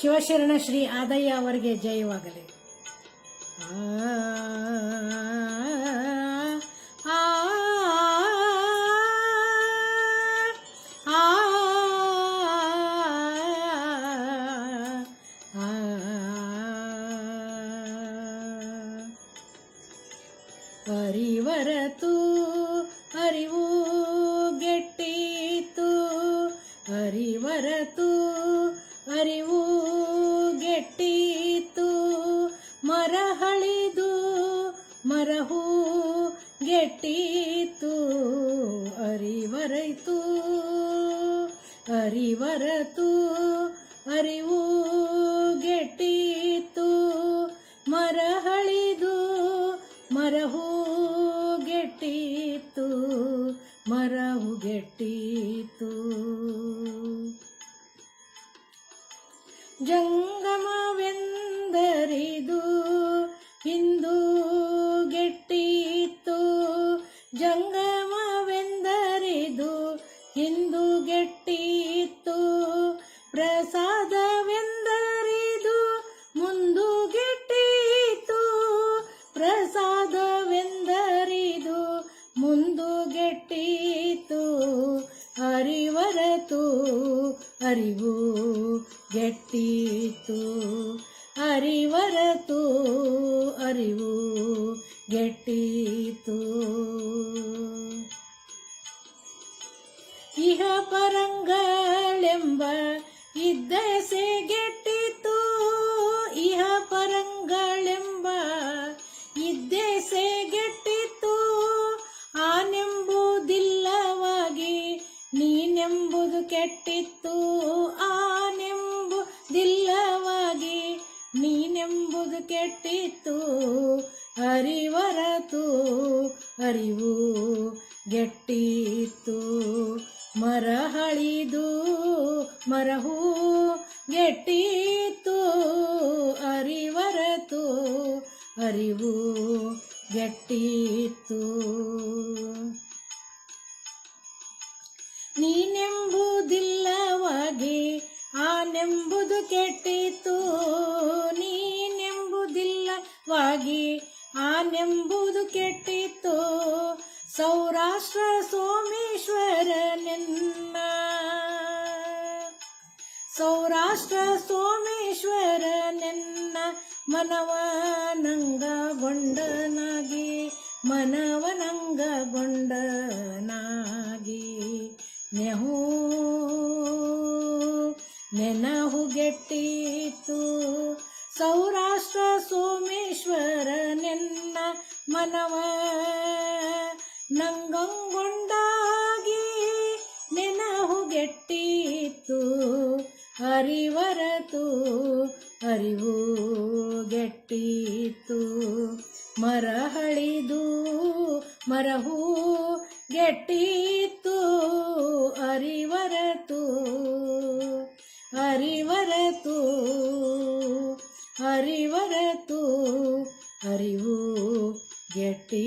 ಶಿವಶರಣ ಶ್ರೀ ಆದಯ್ಯ ಅವರಿಗೆ ಜಯವಾಗಲಿ. ಅರಿವರತು ಅರಿವು ಗೆಟ್ಟಿತು ಅರಿವರತು ಅರಿವು ಗೆಟ್ಟಿತು, ಮರ ಹಳಿದು ಮರಹು ಗೆಟ್ಟಿತು, ಅರಿವರೈತು, ಅರಿವರತು, ಅರಿವು ಗೆಟ್ಟಿತು, ಮರ ಹಳಿದು ಮರಹು ಗೆಟ್ಟಿತು ಮರಹು ಗೆಟ್ಟಿತು. ಜಂಗಮವೆಂದರಿದು ಹಿಂದೂ ಗೆಟ್ಟಿತ್ತು. ಜಂಗಮವೆಂದರಿದು ಹಿಂದೂ ಗೆಟ್ಟಿತ್ತು. ಪ್ರಸಾದವೆಂದರಿದು ಮುಂದು ಗೆಟ್ಟಿತ್ತು. ಪ್ರಸಾದವೆಂದರಿದು ಮುಂದು ಗೆಟ್ಟಿತ್ತು. ಅರಿವರತು ಅರಿವು ಗೆಟ್ಟಿತು. ಅರಿವರತು, ಅರಿವು ಗೆಟ್ಟಿತು. ಇಹ ಪರಂಗಳೆಂಬ ಇದ್ದಸೆ ಗೆಟ್ಟಿತು. ಇಹ ಪರಂಗಳೆಂಬ ಇದ್ದೆಸೆ ಗೆಟ್ಟಿತು. ಆನೆಂಬುದಿಲ್ಲವಾಗಿ ನೀನೆಂಬುದು ಕೆಟ್ಟಿತ್ತು. ಆನೆಂಬುದಿಲ್ಲವಾಗಿ ನೀನೆಂಬುದು ಕೆಟ್ಟಿತ್ತು ಅರಿವರತು ಅರಿವು ಗೆಟ್ಟಿತ್ತು. ಮರ ಹಳಿದು, ಮರಹು ಗೆಟ್ಟಿತ್ತು ಅರಿವರತು ಅರಿವು ಗೆಟ್ಟಿತ್ತು. ನೀನೆಂಬುದಿಲ್ಲವಾಗಿ, ಆನೆಂಬುದು ಕೆಟ್ಟಿತು ನೀನೆಂಬುದಿಲ್ಲವಾಗಿ ಆನೆಂಬುದು ಕೆಟ್ಟಿತ್ತು ಸೌರಾಷ್ಟ್ರ ಸೋಮೇಶ್ವರನೆನ್ನ ಸೌರಾಷ್ಟ್ರ ಸೋಮೇಶ್ವರನೆನ್ನ ಮನವನಂಗಗೊಂಡನಾಗಿ ಮನವನಂಗಗೊಂಡನಾಗಿ. ನೆಹು ನೆನಹುಗೆಟ್ಟಿತು. ಸೌರಾಷ್ಟ್ರ ಸೋಮೇಶ್ವರನೆನ್ನ ಮನವ. ನಂಗಂಗೊಂಡಾಗಿ ನೆನಹುಗೆಟ್ಟಿತ್ತು ಅರಿವರತು ಅರಿವು ಗೆಟ್ಟಿತ್ತು. ಮರಹಳಿದು ಮರಹು ಗೆಟ್ಟಿತ್ತು ಅರಿವರತು ಅರಿವರತು ಅರಿವರತು ಹರಿವು ಗೆಟ್ಟಿತ್ತು.